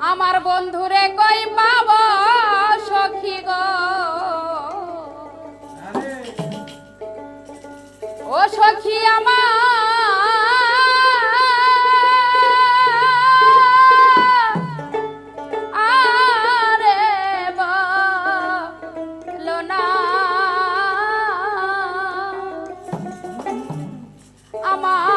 আমার বন্ধুরে কই পাব সখী গো? ও সখী আমার। আরে বলো আমার